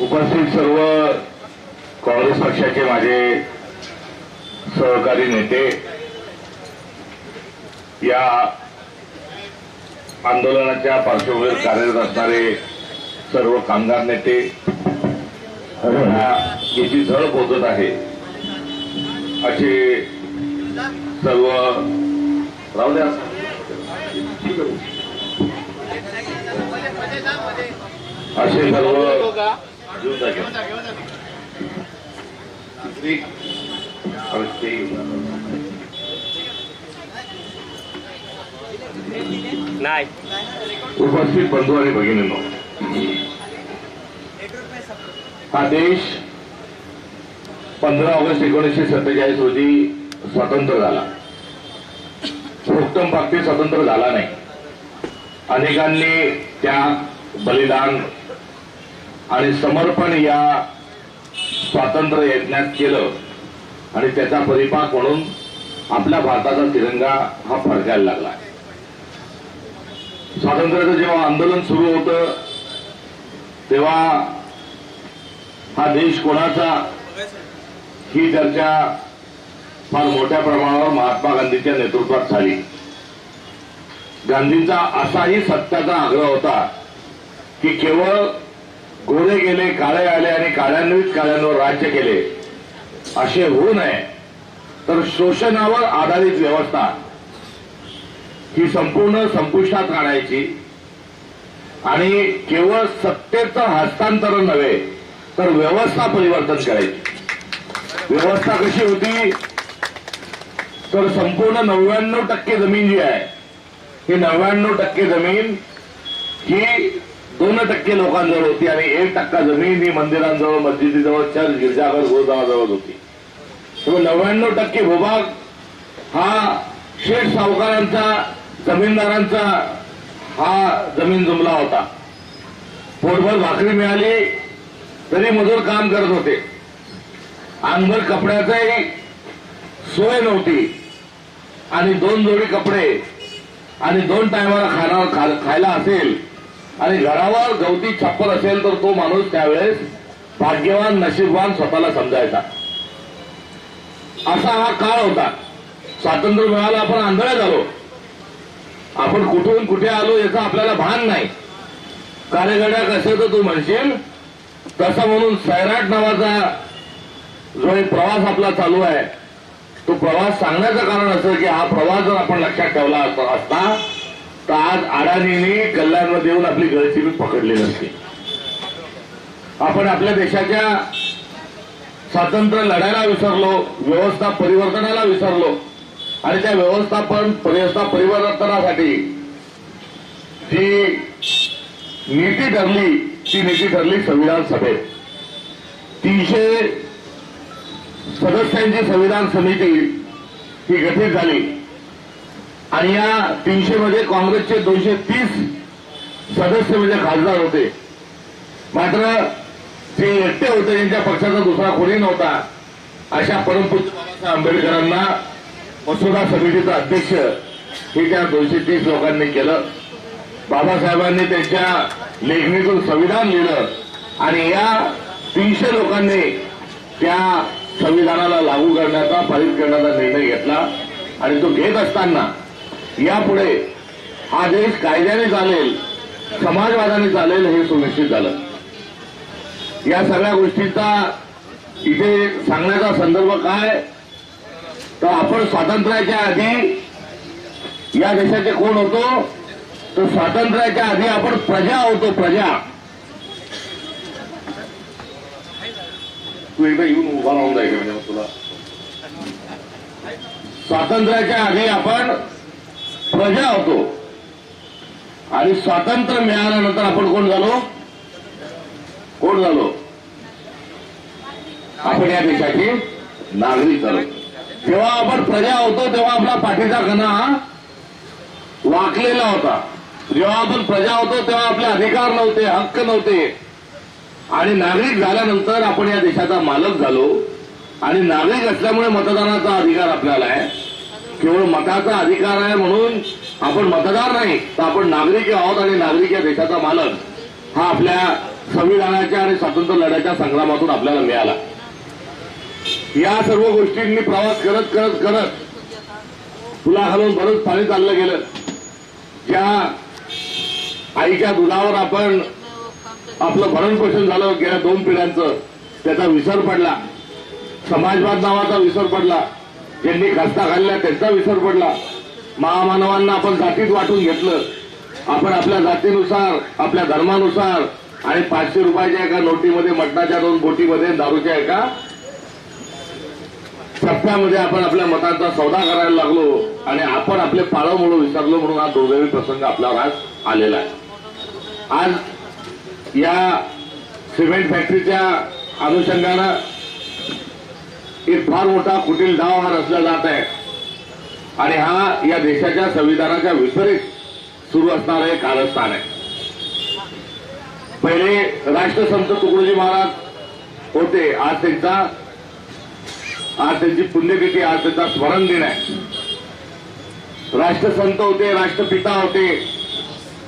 उपस्थित सर्व काँग्रेस पक्षाचे माझे सहकारी नेते या आंदोलनाच्या पार्श्वभूमीवर कार्यरत असणारे सर्व कामगार नेते याची झळ पोचत आहे. असे सर्व राहू द्या. असे सर्व घेऊन जा, नाही. उपस्थित बंधू आणि भगिनींनो हा देश पंधरा ऑगस्ट एकोणीसशे सत्तेचाळीस रोजी स्वतंत्र झाला. भोक्तम पागते स्वतंत्र झाला नाही. अनेकांनी त्या बलिदान आणि समर्पण या स्वातंत्र्य यज्ञात केलं. आणि त्याचा परिपाक म्हणून आपल्या भारताचा तिरंगा हा फडकायला लागला. स्वातंत्र्याचं जेव्हा आंदोलन सुरू होतं तेव्हा हा देश कोणाचा? ही चर्चा फार मोठ्या प्रमाणावर महात्मा गांधीच्या नेतृत्वात झाली. गांधींचा असाही सत्याचा आग्रह होता की केवळ गोरे गेले काळे आले आणि काळ्यांनीच काळ्यांवर राज्य केले. असे होऊ नये. तर शोषणावर आधारित व्यवस्था. ही संपूर्ण संपुष्टात आणायची. आणि केवळ सत्तेचं हस्तांतरण नव्हे तर व्यवस्था परिवर्तन करायची. व्यवस्था कशी होती? तर संपूर्ण नव्याण्णव टक्के जमीन जी आहे ही नव्याण्णव टक्के जमीन ही दोन टक्के लोकांजवळ होती आणि एक टक्का जमीन ही मंदिरांजवळ मस्जिदीजवळ चर्च गिरजाघर गुरुद्वाराजवळ होती. त्यामुळे नव्याण्णव टक्के भूभाग हा शेठ सावकारांचा जमीनदारांचा हा जमीन जुमला होता. पोटभर भाकरी मिळाली तरी मजूर काम करत होते. अंगभर कपड्याचाही सोय नव्हती. आणि दोन जोडी कपडे आणि दोन टायमाला खाना खा- खायला असेल आणि घरावर गवती छप्पर असेल तर तो माणूस त्यावेळेस भाग्यवान नशीबवान स्वतःला समजायचा. असा हा काळ होता. स्वातंत्र्य मिळालं आपण आंधळ्या झालो आपण कुठून कुठे आलो याचं आपल्याला भान नाही. कार्यगड्या कसे तर तू म्हणशील तसं म्हणून सैराट नावाचा जो एक प्रवास आपला चालू आहे तो प्रवास सांगण्याचं कारण असं की हा प्रवास जर आपण लक्षात ठेवला असता तर आज अडाणीने कल्याणमध्ये येऊन आपली गळचिबी पकडली नसती आपण आपल्या देशाच्या स्वातंत्र्य लढायला विसरलो व्यवस्था परिवर्तनाला विसरलो आणि त्या व्यवस्थापन व्यवस्था परिवर्तनासाठी जी नीती ठरली ती नीती ठरली संविधान सभेत. तीनशे सदस्यांची संविधान समिती ही गठीत झाली. आणि या तीनशे मध्ये काँग्रेसचे दोनशे तीस सदस्य म्हणजे खासदार होते. मात्र जे एकटे होते त्यांच्या पक्षाचा दुसरा कोणी नव्हता. अशा परमपूज्य बाबासाहेब आंबेडकरांना मसुदा समितीचा अध्यक्ष हे त्या दोनशे तीस लोकांनी केलं. बाबासाहेबांनी त्यांच्या लेखणीतून संविधान लिहिलं आणि या तीनशे लोकांनी त्या संविधानाला लागू करण्याचा पारित करण्याचा निर्णय घेतला. आणि तो घेत असताना यापुढे हा देश कायद्याने चालेल समाजवादाने चालेल हे सुनिश्चित झालं. या सगळ्या गोष्टीचा इथे सांगण्याचा संदर्भ काय? तर आपण स्वातंत्र्याच्या आधी या देशाचे कोण होतो? तर स्वातंत्र्याच्या आधी आपण प्रजा होतो प्रजा. तू एकदा येऊन उभा राहून जायचं म्हणजे तुला. स्वातंत्र्याच्या आधी आपण प्रजा होतो. आणि स्वातंत्र्य मिळाल्यानंतर आपण कोण झालो? कोण झालो? आपण या देशाचे नागरिक झालो. जेव्हा आपण प्रजा होतो तेव्हा आपला पाठीचा कणा वाकलेला होता. जेव्हा आपण प्रजा होतो तेव्हा आपले अधिकार नव्हते हक्क नव्हते. आणि नागरिक झाल्यानंतर आपण या देशाचा मालक झालो. आणि नागरिक असल्यामुळे मतदानाचा अधिकार आपल्याला आहे. केवळ मताचा अधिकार आहे म्हणून आपण मतदार नाही तर आपण नागरिक आहोत आणि नागरिक या देशाचा मालक. हा आपल्या संविधानाच्या आणि स्वातंत्र्य लढ्याच्या संग्रामातून आपल्याला मिळाला. या सर्व गोष्टींनी प्रवास करत करत करत तुला घालून बरंच पाणी चाललं गेलं. ज्या आईच्या दुधावर आपण आपलं भरण पोषण झालं गेल्या दोन पिढ्यांचं त्याचा विसर पडला. समाजवाद नावाचा विसर पडला. ज्यांनी खस्ता खाल्ल्या त्यांचा विसर पडला. महामानवांना आपण जातीत वाटून घेतलं. आपण आपल्या जातीनुसार आपल्या धर्मानुसार आणि पाचशे रुपयाच्या एका नोटीमध्ये मटणाच्या दोन बोटीमध्ये दारूच्या एका टप्प्यामध्ये आपण आपल्या मतांचा सौदा करायला लागलो आणि आपण आपले पाळव म्हणून विसरलो म्हणून हा दुर्दैवी प्रसंग आपल्यावर आज आलेला आहे. आज या सिमेंट फॅक्टरीच्या अनुषंगानं एक फार मोठा कुटील डाव हा रचला जात आहे. आणि हा या देशाच्या संविधानाच्या विपरीत सुरू असणारं एक कारस्थान आहे. पहिले राष्ट्रसंत तुकडोजी महाराज होते आज त्यांचा आज त्यांची पुण्यतिथी आज त्यांचा स्मरण दिन आहे. राष्ट्रसंत होते राष्ट्रपिता होते.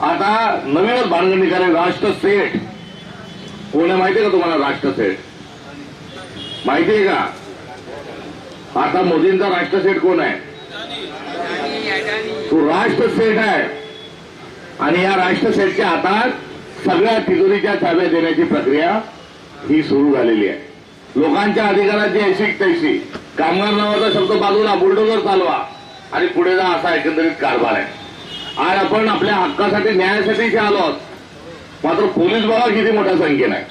आता नवीनच भानगड निघाले राष्ट्रसेठ कोण आहे माहितीये का तुम्हाला राष्ट्रसेठ माहिती आहे का? आता मोदींचा राष्ट्रसेठ कोण आहे? तो राष्ट्रसेठ आहे. आणि या राष्ट्रसेठच्या हातात सगळ्या तिजोरीच्या चाव्या देण्याची प्रक्रिया ही सुरू झालेली आहे. लोकांच्या अधिकाराची ऐशी तैशी कामगार नावाचा शब्द बाजूला बुलडोजर चालवा आणि पुढे जा असा एकंदरीत कारभार आहे. आज आपण आपल्या हक्कासाठी न्यायासाठी इथे आलो आहोत. मात्र पोलीस बघा किती मोठ्या संख्येनं. आहे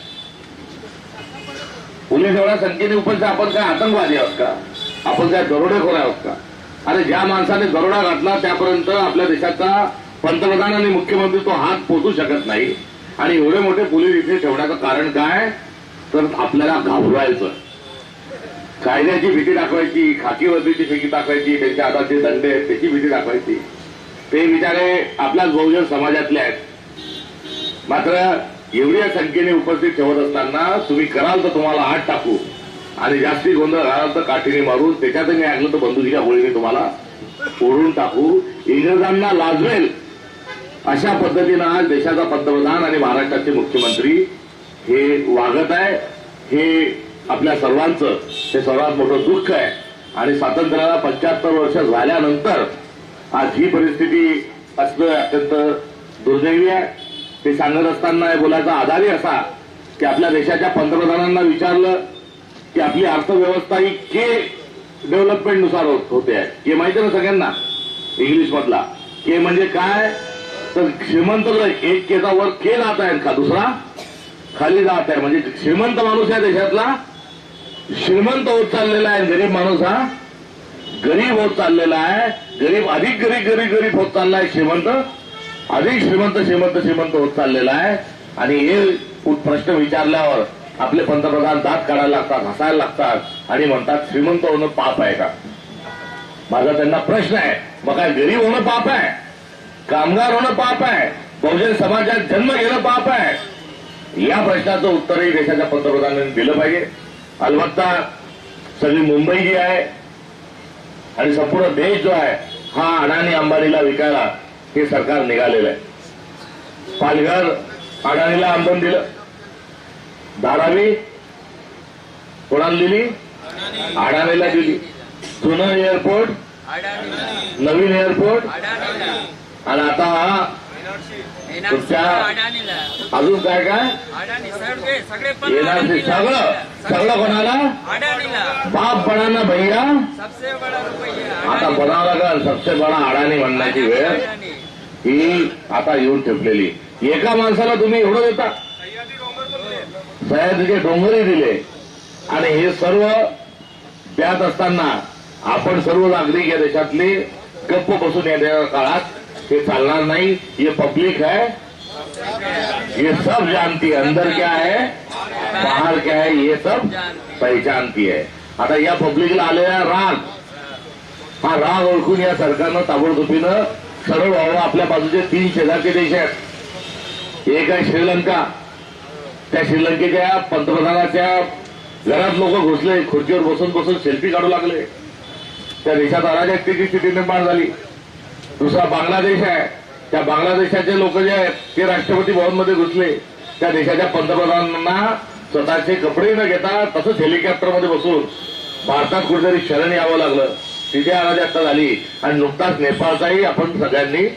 पोलीस एवढ्या संख्येने उपस्थित आपण काय आतंकवादी आहोत का? आपण काय दरोडेखोर आहोत का? अरे ज्या माणसाने दरोडा घातला त्यापर्यंत आपल्या देशाचा पंतप्रधान आणि मुख्यमंत्री तो हात पोचू शकत नाही. आणि एवढे मोठे पोलीस इथे ठेवण्याचं कारण काय? तर आपल्याला घाबरवायचं कायद्याची भीती दाखवायची खाकी वर्दीची भीती दाखवायची त्यांच्या हाताचे दंडे आहेत त्याची भीती दाखवायची. ते बिचारे आपल्याच बहुजन समाजातले आहेत. मात्र एवढ्या संख्येने उपस्थित ठेवत असताना तुम्ही कराल तर तुम्हाला हात टाकू. आणि जास्ती गोंधळ झाला तर काठीने मारून त्याच्यातही ऐकलं तर बंदुकीच्या गोळीने तुम्हाला ओढून टाकू. इंग्रजांना लाजवेल. अशा पद्धतीनं आज देशाचा पंतप्रधान आणि महाराष्ट्राचे मुख्यमंत्री हे वागत आहे. हे आपल्या सर्वांचं हे सर्वात मोठं दुःख आहे. आणि स्वातंत्र्याला पंच्याहत्तर वर्ष झाल्यानंतर आज ही परिस्थिती असणं अत्यंत दुर्दैवी आहे. ते सांगत असताना बोलायचा आधारही असा की आपल्या देशाच्या पंतप्रधानांना विचारलं की आपली अर्थव्यवस्था ही के डेव्हलपमेंटनुसार होत- होते आहे. के माहिती ना सगळ्यांना? इंग्लिश मधला. के म्हणजे काय? तर श्रीमंत एक केचा वर के जात आहे का दुसरा? खाली जात आहे म्हणजे श्रीमंत माणूस आहे देशातला. श्रीमंत होत चाललेला आहे. गरीब माणूस हा? गरीब होत चाललेला आहे. गरीब अधिक गरीब गरीब गरीब होत चाललाय श्रीमंत. अधिक श्रीमंत श्रीमंत श्रीमंत होत चाललेला आहे. आणि हे प्रश्न विचारल्यावर आपले पंतप्रधान दात काढायला लागतात हसायला लागतात. आणि म्हणतात श्रीमंत होणं पाप आहे का? माझा त्यांना प्रश्न आहे मग काय गरीब होणं पाप आहे? कामगार होणं पाप आहे? बहुजन समाजात जन्म घेणं पाप आहे? या प्रश्नाचं उत्तरही देशाच्या पंतप्रधानांनी दिलं पाहिजे. अलबत्ता सगळी मुंबई जी आहे आणि संपूर्ण देश जो आहे हा अडाणी अंबानीला विकायला हे सरकार निघालेलं आहे. पालघर अडाणीला आंदोलन दिलं. धारावी कोणाला दिली अडाणीला दिली. जुनं एअरपोर्ट नवीन एअरपोर्ट आणि आता हा अजून काय काय? एनआरसी सगळं सगळं कोणाला? बाप बडाना भैया. आता बनावं लागल सबसे बडा अडाणी म्हणण्याची वेळ. ही आता येऊन ठेपलेली. एका माणसाला तुम्ही एवढं देता. सह्याद्रीचे डोंगरही दिले. आणि हे सर्व द्यात असताना आपण सर्व नागरिक या देशातले गप्प बसून येणाऱ्या काळात. हे चालणार नाही हे पब्लिक है ये सब जानती है अंदर क्या है बाहर क्या है ये सब पहचानती है. आता या पब्लिकला आलेला राग. हा राग ओळखून या सरकारनं ताबडतोबीनं सरळ व्हावं. आपल्या बाजूचे तीन शेजारचे देश आहेत. एक आहे श्रीलंका. त्या श्रीलंकेच्या पंतप्रधानाच्या घरात लोक घुसले खुर्चीवर बसून बसून सेल्फी काढू लागले. त्या देशात अराजकतेची स्थिती निर्माण झाली. दुसरा बांगलादेश आहे. त्या बांगलादेशाचे लोक जे आहेत ते राष्ट्रपती भवनमध्ये घुसले. त्या देशाच्या पंतप्रधानांना स्वतःचे कपडे न घेता तसंच हेलिकॉप्टरमध्ये बसून भारतात कुठेतरी शरण यावं लागलं. तिथे अराजकता झाली. आणि नुकताच नेपाळचाही आपण सगळ्यांनी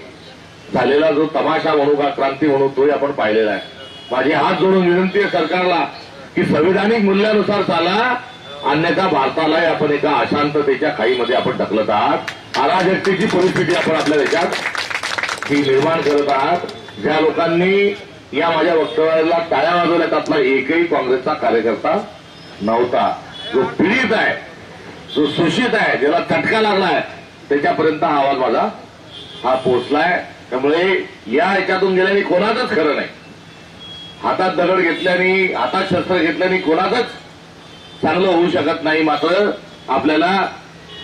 झालेला जो तमाशा म्हणू का क्रांती म्हणू तोही आपण पाहिलेला आहे. माझी हात जोडून विनंती आहे सरकारला की संविधानिक मूल्यानुसार चाला अन्यथा भारतालाही आपण एका अशांततेच्या खाईमध्ये आपण ढकलत आहात. अराजकतेची परिस्थिती आपण आपल्या देशात ही निर्माण करत आहात. ज्या लोकांनी या माझ्या वक्तव्याला टाळ्या वाजवल्या त्यातला एकही काँग्रेसचा कार्यकर्ता नव्हता. जो पीडित आहे जो शोषित आहे ज्याला चटका लागलाय त्याच्यापर्यंत हा आवाज माझा हा पोचलाय त्यामुळे या ह्याच्यातून गेल्याने कोणाचंच खरं नाही. हातात दगड घेतल्याने हातात शस्त्र घेतल्याने कोणाचंच चांगलं होऊ शकत नाही. मात्र आपल्याला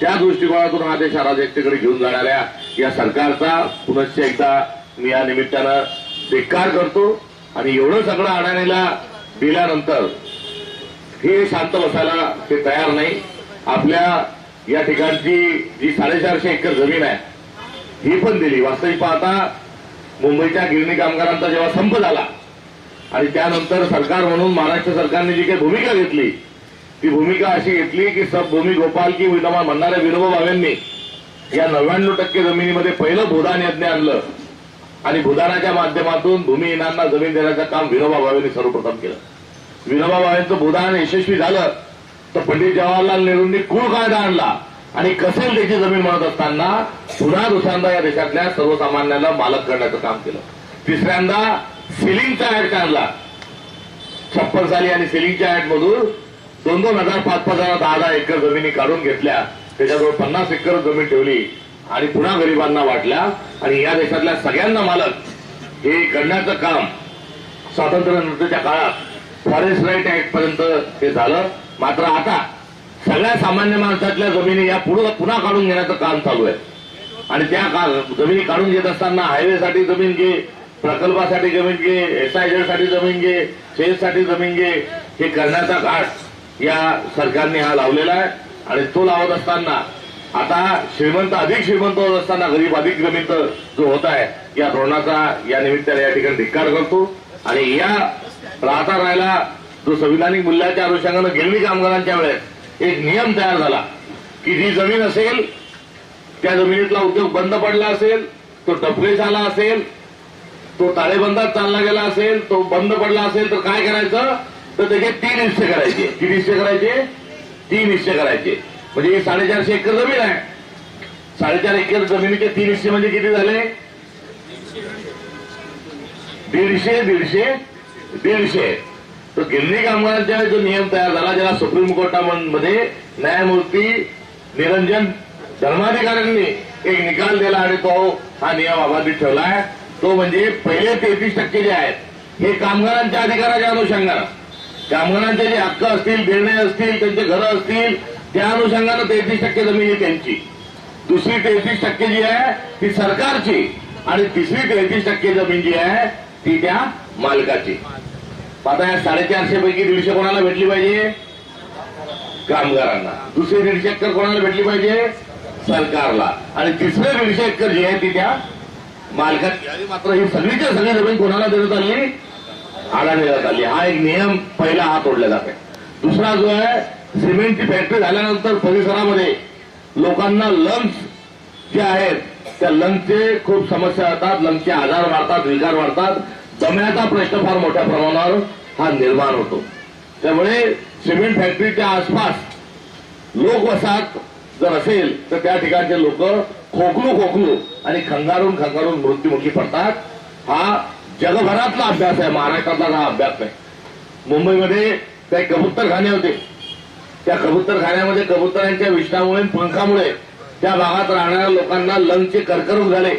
त्या दृष्टिकोनातून हा देश अराजकतेकडे घेऊन जाणाऱ्या या सरकारचा पुनश्च एकदा मी या निमित्तानं धिक्कार करतो आणि एवढं सगळं अडाणीला दिल्यानंतर हे शांत बसायला ते तयार नाही. आपल्या या ठिकाणची जी साडेचारशे एकर जमीन आहे ही पण दिली. वास्तविक पाहता मुंबईच्या गिरणी कामगारांचा जेव्हा संप झाला आणि त्यानंतर सरकार म्हणून महाराष्ट्र सरकारने जी काही भूमिका घेतली ती भूमिका अशी घेतली की सब भूमी गोपाल की विनोबा म्हणणाऱ्या विनोबा भावेंनी या नव्याण्णव टक्के जमिनीमध्ये पहिलं भूदान यज्ञ आणलं आणि भूदानाच्या माध्यमातून भूमिहीनांना जमीन देण्याचं काम विनोबा भावेंनी सर्वप्रथम केलं. विनोबा भावेंचं भूदान यशस्वी झालं तर पंडित जवाहरलाल नेहरूंनी कुळ कायदा आणला आणि कसेल त्याची जमीन म्हणत असताना पुन्हा दुसऱ्यांदा या देशातल्या सर्वसामान्यांना मालक करण्याचं काम केलं. तिसऱ्यांदा सिलिंगचा ऍड काढला छप्पन साली आणि सिलिंगच्या ऍड मधून दोन दोन हजार पाच पाच हजार दहा दहा एकर जमिनी काढून घेतल्या. त्याच्याजवळ पन्नास एकर जमीन ठेवली आणि पुन्हा गरिबांना वाटल्या. आणि या देशातल्या सगळ्यांना मालक. हे करण्याचं काम स्वातंत्र्यानंतरच्या काळात फॉरेस्ट राईट ऍक्ट पर्यंत ते झालं. मात्र आता सगळ्या सामान्य माणसातल्या जमिनी या पुढे पुन्हा काढून घेण्याचं काम चालू आहे. आणि त्या जमिनी काढून घेत असताना हायवेसाठी जमीन घे प्रकल्पासाठी जमीन घे एसआयझेडसाठी जमीन घे सेलसाठी जमीन घे हे करण्याचा घाट या सरकारने हा लावलेला आहे. आणि तो लावत असताना आता श्रीमंत अधिक श्रीमंत होत असताना गरीब अधिक श्रीमंत जो होत आहे या धोरणाचा या निमित्ताने या ठिकाणी धिक्कार करतो. आणि या राहता राहिला जो संविधानिक मूल्याच्या अनुषंगानं गिरणी कामगारांच्या वेळेस एक नियम तयार झाला की जी जमीन असेल त्या जमिनीतला उद्योग बंद पडला असेल तो टपके झाला असेल तो ताळेबंदात चालला गेला असेल तो बंद पडला असेल तर काय करायचं? तर त्याचे तीन हिस्से करायचे. किती हिस्से करायचे? तीन हिस्से करायचे. म्हणजे ही साडेचारशे एकर जमीन आहे. साडेचार एकर जमिनीचे तीन हिस्से म्हणजे किती झाले? दीडशे दीडशे दीडशे. तो गिरणी कामगारांच्या जो नियम तयार झाला ज्याला सुप्रीम कोर्टामध्ये न्यायमूर्ती निरंजन धर्माधिकाऱ्यांनी एक निकाल दिला आणि तो हा नियम अबाधित ठेवलाय तो म्हणजे पहिले तेहतीस टक्के जे आहेत हे कामगारांच्या अधिकाराच्या अनुषंगानं. कामगारांचे जे हक्क असतील निर्णय असतील त्यांचे घरं असतील त्या अनुषंगानं तेहतीस टक्के जमीन ही त्यांची. दुसरी तेहतीस टक्के जी आहे ती सरकारची. आणि तिसरी तेहतीस टक्के जमीन जी आहे ती त्या मालकाची. आता या साडेचारशे पैकी दीडशे कोणाला भेटली पाहिजे? कामगारांना. दुसरी दीडशे एकर कोणाला भेटली पाहिजे? सरकारला. आणि तिसरे दीडशे एकर जी आहे ती त्या मालकात घ्यावी मात्र ही सगळीच्या सगळी जमीन कोणाला देण्यात आली आला देण्यात आली हा एक नियम पहिला हा तोडला जात आहे दुसरा जो आहे सिमेंटची फॅक्टरी झाल्यानंतर परिसरामध्ये लोकांना लंग्स जे आहेत त्या लंगचे खूप समस्या येतात. लंगचे आजार वाढतात विकार वाढतात. दम्याचा प्रश्न फार मोठ्या प्रमाणावर हा निर्माण होतो. त्यामुळे सिमेंट फॅक्टरीच्या आसपास लोकवसाहत जर असेल तर त्या ठिकाणचे लोक खोकलू खोकलू आणि खंगारून खंगारून मृत्युमुखी पडतात. हा जगभरातला अभ्यास आहे महाराष्ट्रातला हा अभ्यास नाही मुंबईमध्ये काही कबूतरखाने होते. त्या कबूतरखान्यामध्ये कबुतरांच्या विषामुळे पंखामुळे त्या भागात राहणाऱ्या लोकांना लंगचे कर्करोग झाले.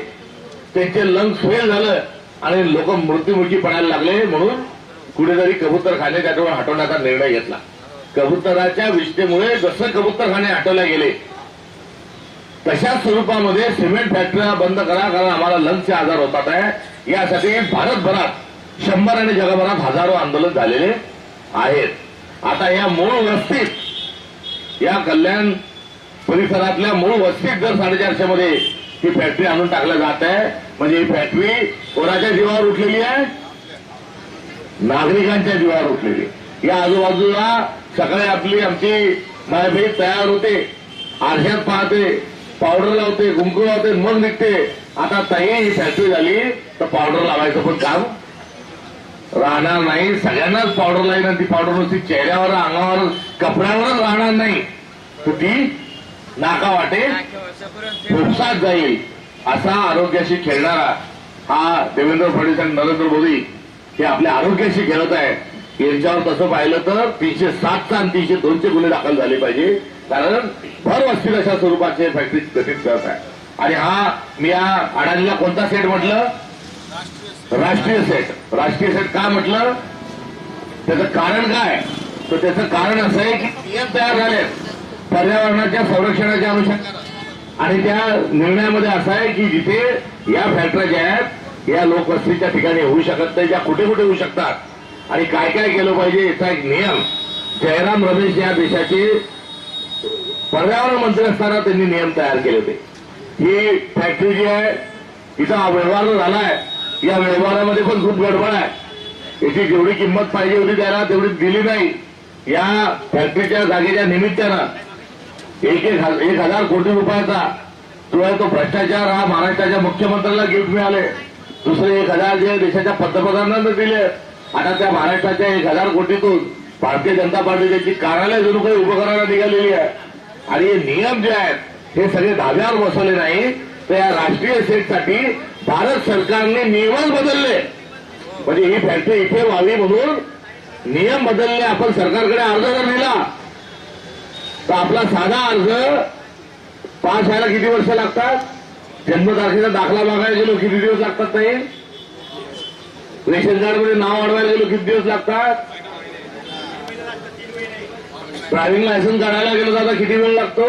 त्यांचे लंग फेल झालं आणि लोक मृत्युमुखी पडायला लागले म्हणून कुठेतरी कबूतरखाने त्याच्यावर हटवण्याचा निर्णय घेतला. कबुतराच्या विष्ठेमुळे जसं कबुतरखाने हटवल्या गेले तशाच स्वरूपामध्ये सिमेंट फॅक्टऱ्या बंद करा कारण आम्हाला लंगचे आजार होतात आहे. यासाठी भारतभरात शंभर आणि जगभरात हजारो आंदोलन झालेले आहेत. आता या मूळ वस्तीत या कल्याण परिसरातल्या मूळ वस्तीत जर साडेचारशे मध्ये ही फॅक्टरी आणून टाकल्या जात आहे म्हणजे ही फॅक्टरी कोणाच्या जीवावर उठलेली आहे? नागरिकांच्या जीवावर उठलेली या आजूबाजूला सकाळी आपली आमची मायबाई तयार होते आरशात पाहते पावडर लावते कुंकू लावते मग निघते. आता ताई ही फॅक्टरी झाली तर पावडर लावायचं पण काम. राहणार नाही. सगळ्यांनाच पावडर लाईन ती पावडर नुसती चेहऱ्यावर अंगावर कपड्यावरच राहणार नाही. तर ती नाका वाटे नाकेवर फुफसात जाईल. असा आरोग्याशी खेळणारा हा देवेंद्र फडणवीस आणि नरेंद्र मोदी हे आपल्या आरोग्याशी खेळत आहे यांच्यावर तसं पाहिलं तर तीनशे सातचा आणि तीनशे दोनचे गुन्हे दाखल झाले पाहिजे. कारण भर वस्तील अशा स्वरूपाचे फॅक्टरी गठीत करत आहे. आणि हा मी या अडाणीला कोणता सेट म्हटलं? राष्ट्रीय सेट. राष्ट्रीय सेट का म्हटलं? त्याचं कारण काय? तर त्याचं कारण असं आहे की नियम तयार झाले. पर्यावरणाच्या संरक्षणाच्या अनुषंगानं. आणि त्या निर्णयामध्ये असं आहे की जिथे या फॅक्टऱ्या ज्या आहेत या लोकवस्तीच्या ठिकाणी होऊ शकत नाही ज्या कुठे कुठे होऊ शकतात. आणि काय काय केलं पाहिजे याचा एक नियम. जयराम रमेश या देशाचे पर्यावरण मंत्री असताना त्यांनी नियम तयार केले होते. ही फॅक्टरी जी आहे तिचा व्यवहार झालाय या व्यवहारामध्ये पण खूप गडबड आहे. याची जेवढी किंमत पाहिजे होती त्याला तेवढी दिली नाही. या फॅक्टरीच्या जागेच्या निमित्तानं एक एक हजार कोटी रुपयाचा जो आहे तो भ्रष्टाचार हा महाराष्ट्राच्या मुख्यमंत्र्याला गिफ्ट मिळाले. दुसरे एक हजार जे देशाच्या पंतप्रधानांना दिले. आता त्या महाराष्ट्राच्या एक हजार कोटीतून भारतीय जनता पार्टी त्याची कार्यालय जणू काही उभं करायला निघालेली आहे आणि नियम जे आहेत हे सगळे धाब्यावर बसवले नाही. तर या राष्ट्रीय सेटसाठी भारत सरकारने नियमच बदलले. म्हणजे ही फॅक्टरी इथे व्हावी म्हणून नियम बदलले. आपण सरकारकडे अर्ज जर दिला तर आपला साधा अर्ज पास व्हायला किती वर्ष लागतात? जन्मतारखेचा दाखला मागायला गेलो किती दिवस लागतात नाही रेशन कार्डमध्ये नाव वाढवायला गेलो किती दिवस लागतात? ड्रायव्हिंग लायसन्स काढायला गेलो तर आता किती वेळ लागतो?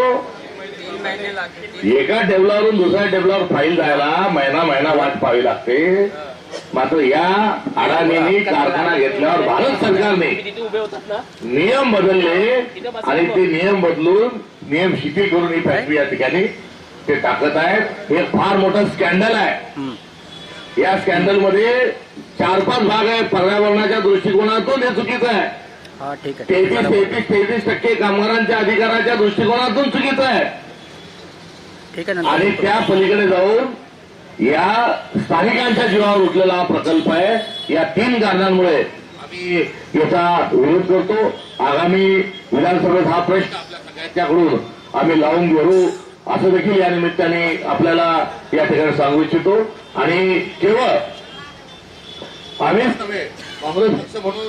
एका टेबलावरून दुसऱ्या टेबलावर फाईल जायला महिना महिना वाट पाहावी लागते. मात्र या अडाणींनी कारखाना घेतल्यावर भारत सरकारने नियम बदलले आणि ते नियम बदलून नियम शिथिल करून ही फॅक्टरी या ठिकाणी ते टाकत आहेत. हे फार मोठं स्कॅन्डल आहे. या स्कॅन्डलमध्ये चार पाच भाग आहे पर्यावरणाच्या दृष्टिकोनातून हे चुकीचं आहे. हा ठीक आहे. तेहतीस तेहतीस तेहतीस टक्के कामगारांच्या अधिकाराच्या दृष्टिकोनातून चुकीचं आहे. ठीक आहे आणि नंतर त्या पलीकडे जाऊन या स्थानिकांच्या जीवावर उठलेला हा प्रकल्प आहे. या तीन कारणांमुळे आम्ही याचा विरोध करतो. आगामी विधानसभेत हा प्रश्न आपल्या सगळ्यांच्याकडून आम्ही लावून घेऊ. असं देखील या निमित्ताने आपल्याला या ठिकाणी सांगू इच्छितो. आणि केवळ आम्हीच नव्हे काँग्रेस पक्ष म्हणून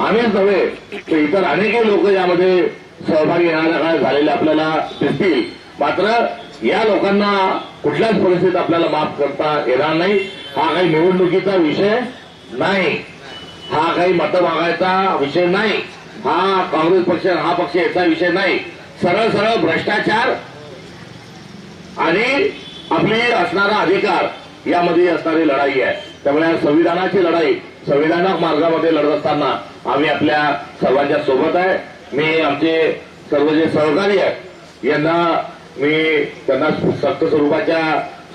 आम्हीच नव्हे. तर इतर अनेकही लोक यामध्ये सहभागी येणाऱ्या काळात झालेले आपल्याला दिसतील. मात्र या लोकांना कुठल्याच परिस्थितीत आपल्याला माफ करता येणार नाही. हा काही निवडणुकीचा विषय नाही. हा काही मतं मागायचा विषय नाही. हा काँग्रेस पक्ष हा पक्ष याचा विषय नाही. सरळ सरळ भ्रष्टाचार आणि आपली असणारा अधिकार यामध्ये असणारी लढाई आहे. त्यामुळे संविधानाची लढाई संविधानात्मक मार्गामध्ये लढत असताना आम्ही आपल्या सर्वांच्या सोबत आहे. मी आमचे सर्व जे सहकारी आहेत यांना मी त्यांना सक्त स्वरूपाच्या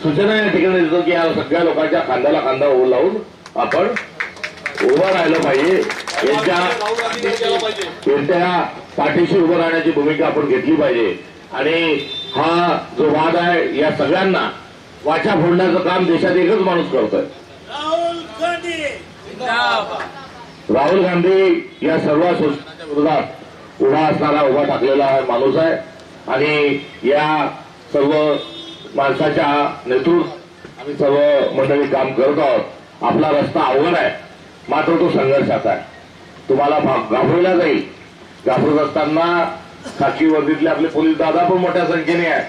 सूचना या ठिकाणी देतो की या सगळ्या लोकांच्या खांद्याला खांदा ओ लावून आपण उभं राहिलं पाहिजे. यांच्या यांच्या पाठीशी उभं राहण्याची भूमिका आपण घेतली पाहिजे. आणि हा जो वाद आहे या सगळ्यांना वाचा फोडण्याचं काम देशात एकच माणूस करतोय. राहुल गांधी या सर्व शोषणाच्या विरोधात उभा असणारा उभा टाकलेला माणूस आहे. आणि या सर्व माणसाच्या नेतृत्व आम्ही सर्व मंडळी काम करत आहोत. आपला रस्ता अवघड आहे. मात्र तो संघर्षाचा आहे. तुम्हाला भा- घाबरवला जाईल. घाबरत असताना खाजगी वर्दीतले आपले पोलीस दादा पण मोठ्या संख्येने आहेत.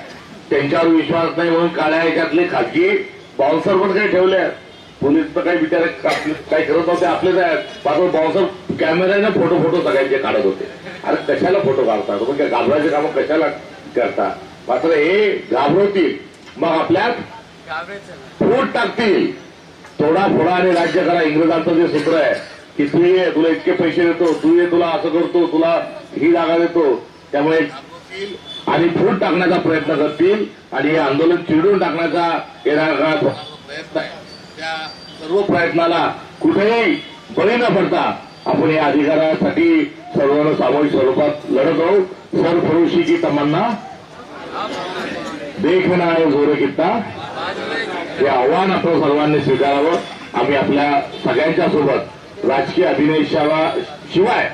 त्यांच्यावर विश्वास नाही म्हणून काळ्या याच्यातले खाजगी बाउन्सर पण काही ठेवले आहेत. पोलीस तर काही विचार काही करत नव्हते आपलेच आहेत मात्र भाऊसाहेब कॅमेऱ्याने फोटो फोटो सगळ्यांचे काढत होते. अरे कशाला फोटो काढता? तुम्ही म्हणजे काय घाबरायचे कामं कशाला करता? मात्र हे घाबरवतील. मग आपल्यात फूट टाकतील. थोडा फोडा आणि राज्य करा. इंग्रजांचं जे सूत्र आहे की तू ये तुला इतके पैसे देतो तू ये तुला असं करतो तुला ही जागा देतो. त्यामुळे आणि फूट टाकण्याचा प्रयत्न करतील आणि हे आंदोलन चिडून टाकण्याचा येणाऱ्या काळात प्रयत्न आहे. त्या सर्व प्रयत्नाला कुठेही बळी न पडता आपण या अधिकारासाठी सर्वांना सामूहिक स्वरूपात लढत आहोत. सर फरोशी की तमन्ना देखना आहे जोर किता हे आव्हान आपण सर्वांनी स्वीकारावं. आम्ही आपल्या सगळ्यांच्या सोबत राजकीय अभिनयशावा शिवाय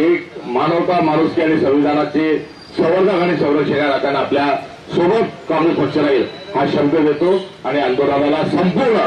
एक मानवता माणुसकी आणि संविधानाचे संवर्धक आणि संरक्षक राखताना आपल्यासोबत काँग्रेस पक्ष राहील हा शब्द देतो आणि आंदोलनाला संपूर्ण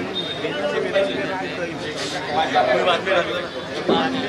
कोई बात नहीं